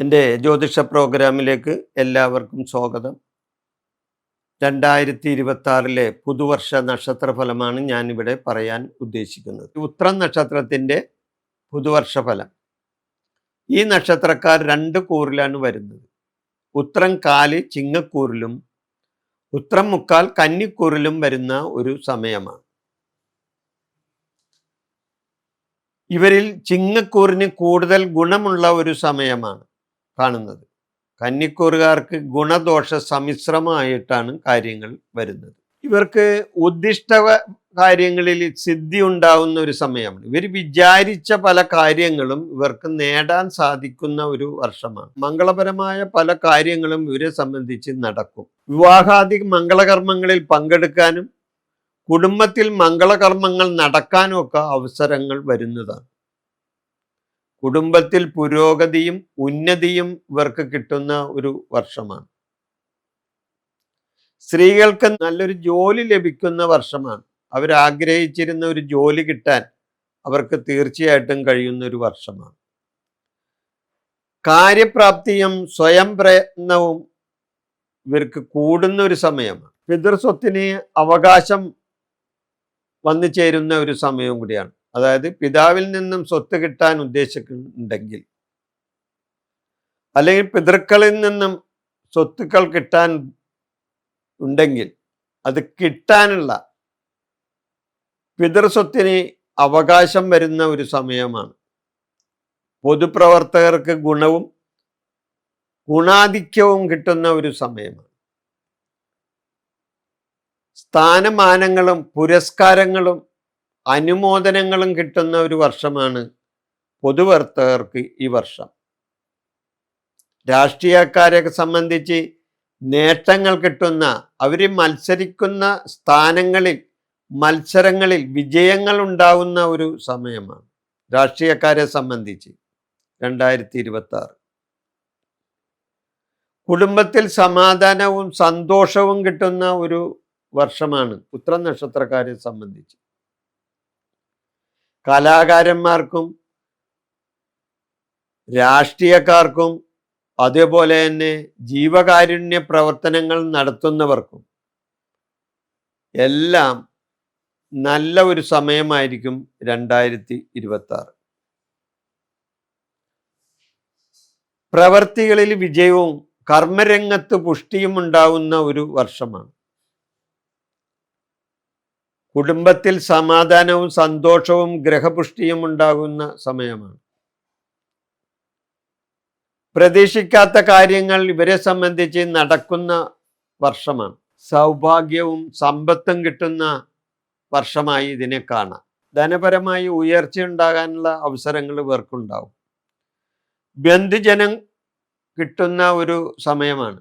എന്റെ ജ്യോതിഷ പ്രോഗ്രാമിലേക്ക് എല്ലാവർക്കും സ്വാഗതം. രണ്ടായിരത്തി ഇരുപത്തി പുതുവർഷ നക്ഷത്രഫലമാണ് ഞാനിവിടെ പറയാൻ ഉദ്ദേശിക്കുന്നത്. ഉത്രം നക്ഷത്രത്തിന്റെ പുതുവർഷ ഫലം. ഈ നക്ഷത്രക്കാർ രണ്ട് കൂറിലാണ് വരുന്നത്. ഉത്രം കാൽ ചിങ്ങക്കൂറിലും ഉത്രം മുക്കാൽ കന്നിക്കൂറിലും വരുന്ന ഒരു സമയമാണ്. ഇവരിൽ ചിങ്ങക്കൂറിന് കൂടുതൽ ഗുണമുള്ള ഒരു സമയമാണ്. കാണുന്നത്. കന്നിക്കൂറുകാർക്ക് ഗുണദോഷ സമ്മിശ്രമായിട്ടാണ് കാര്യങ്ങൾ വരുന്നത്. ഇവർക്ക് ഉദ്ദിഷ്ട കാര്യങ്ങളിൽ സിദ്ധി ഉണ്ടാവുന്ന ഒരു സമയമാണ്. ഇവർ വിചാരിച്ച പല കാര്യങ്ങളും ഇവർക്ക് നേടാൻ സാധിക്കുന്ന ഒരു വർഷമാണ്. മംഗളപരമായ പല കാര്യങ്ങളും ഇവരെ സംബന്ധിച്ച് നടക്കും. വിവാഹാദി മംഗളകർമ്മങ്ങളിൽ പങ്കെടുക്കാനും കുടുംബത്തിൽ മംഗളകർമ്മങ്ങൾ നടക്കാനും ഒക്കെ അവസരങ്ങൾ വരുന്നതാണ്. കുടുംബത്തിൽ പുരോഗതിയും ഉന്നതിയും ഇവർക്ക് കിട്ടുന്ന ഒരു വർഷമാണ്. സ്ത്രീകൾക്ക് നല്ലൊരു ജോലി ലഭിക്കുന്ന വർഷമാണ്. അവരാഗ്രഹിച്ചിരുന്ന ഒരു ജോലി കിട്ടാൻ അവർക്ക് തീർച്ചയായിട്ടും കഴിയുന്ന ഒരു വർഷമാണ്. കാര്യപ്രാപ്തിയും സ്വയം പ്രയത്നവും ഇവർക്ക് കൂടുന്ന ഒരു സമയമാണ്. പിതൃസ്വത്തിന് അവകാശം വന്നു ചേരുന്ന ഒരു സമയവും കൂടിയാണ്. അതായത് പിതാവിൽ നിന്നും സ്വത്ത് കിട്ടാൻ ഉദ്ദേശിക്കുന്നുണ്ടെങ്കിൽ അല്ലെങ്കിൽ പിതൃക്കളിൽ നിന്നും സ്വത്തുക്കൾ കിട്ടാൻ ഉണ്ടെങ്കിൽ അത് കിട്ടാനുള്ള പിതൃസ്വത്തിന് അവകാശം വരുന്ന ഒരു സമയമാണ്. പൊതുപ്രവർത്തകർക്ക് ഗുണവും ഗുണാധിക്യവും കിട്ടുന്ന ഒരു സമയമാണ്. സ്ഥാനമാനങ്ങളും പുരസ്കാരങ്ങളും അനുമോദനങ്ങളും കിട്ടുന്ന ഒരു വർഷമാണ് പൊതുവർത്തകർക്ക് ഈ വർഷം. രാഷ്ട്രീയക്കാരെ സംബന്ധിച്ച് നേട്ടങ്ങൾ കിട്ടുന്ന അവർ മത്സരിക്കുന്ന സ്ഥാനങ്ങളിൽ മത്സരങ്ങളിൽ വിജയങ്ങൾ ഉണ്ടാവുന്ന ഒരു സമയമാണ് രാഷ്ട്രീയക്കാരെ സംബന്ധിച്ച് രണ്ടായിരത്തി ഇരുപത്തി ആറ് കുടുംബത്തിൽ സമാധാനവും സന്തോഷവും കിട്ടുന്ന ഒരു വർഷമാണ് ഉത്തര നക്ഷത്രക്കാരെ സംബന്ധിച്ച്. കലാകാരന്മാർക്കും രാഷ്ട്രീയക്കാർക്കും അതേപോലെ തന്നെ ജീവകാരുണ്യ പ്രവർത്തനങ്ങൾ നടത്തുന്നവർക്കും എല്ലാം നല്ല ഒരു സമയമായിരിക്കും രണ്ടായിരത്തി ഇരുപത്തി ആറ് പ്രവർത്തികളിൽ വിജയവും കർമ്മരംഗത്ത് പുഷ്ടിയും ഉണ്ടാവുന്ന ഒരു വർഷമാണ്. കുടുംബത്തിൽ സമാധാനവും സന്തോഷവും ഗ്രഹപുഷ്ടിയും ഉണ്ടാകുന്ന സമയമാണ്. പ്രതീക്ഷിക്കാത്ത കാര്യങ്ങൾ ഇവരെ സംബന്ധിച്ച് നടക്കുന്ന വർഷമാണ്. സൗഭാഗ്യവും സമ്പത്തും കിട്ടുന്ന വർഷമായി ഇതിനെ കാണാം. ധനപരമായി ഉയർച്ച ഉണ്ടാകാനുള്ള അവസരങ്ങൾ ഇവർക്കുണ്ടാവും. ബന്ധുജനം കിട്ടുന്ന ഒരു സമയമാണ്.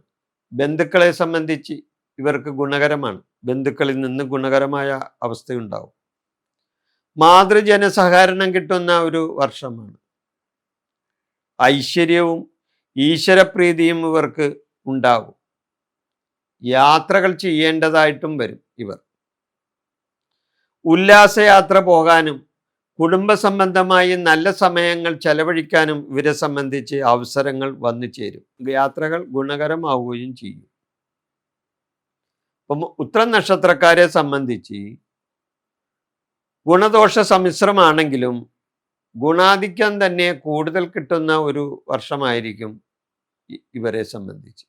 ബന്ധുക്കളെ സംബന്ധിച്ച് ഇവർക്ക് ഗുണകരമാണ്. ബന്ധുക്കളിൽ നിന്ന് ഗുണകരമായ അവസ്ഥയുണ്ടാവും. മാതൃജനസഹകരണം കിട്ടുന്ന ഒരു വർഷമാണ്. ഐശ്വര്യവും ഈശ്വരപ്രീതിയും ഇവർക്ക് ഉണ്ടാകും യാത്രകൾ ചെയ്യേണ്ടതായിട്ടും വരും ഇവർ. ഉല്ലാസയാത്ര പോകാനും കുടുംബ സംബന്ധമായി നല്ല സമയങ്ങൾ ചെലവഴിക്കാനും ഇവരെ സംബന്ധിച്ച് അവസരങ്ങൾ വന്നു ചേരും. യാത്രകൾ ഗുണകരമാവുകയും ചെയ്യും. അപ്പം ഉത്തര നക്ഷത്രക്കാരെ സംബന്ധിച്ച് ഗുണദോഷ സമ്മിശ്രമാണെങ്കിലും ഗുണാധിക്യം തന്നെ കൂടുതൽ കിട്ടുന്ന ഒരു വർഷമായിരിക്കും ഇവരെ സംബന്ധിച്ച്.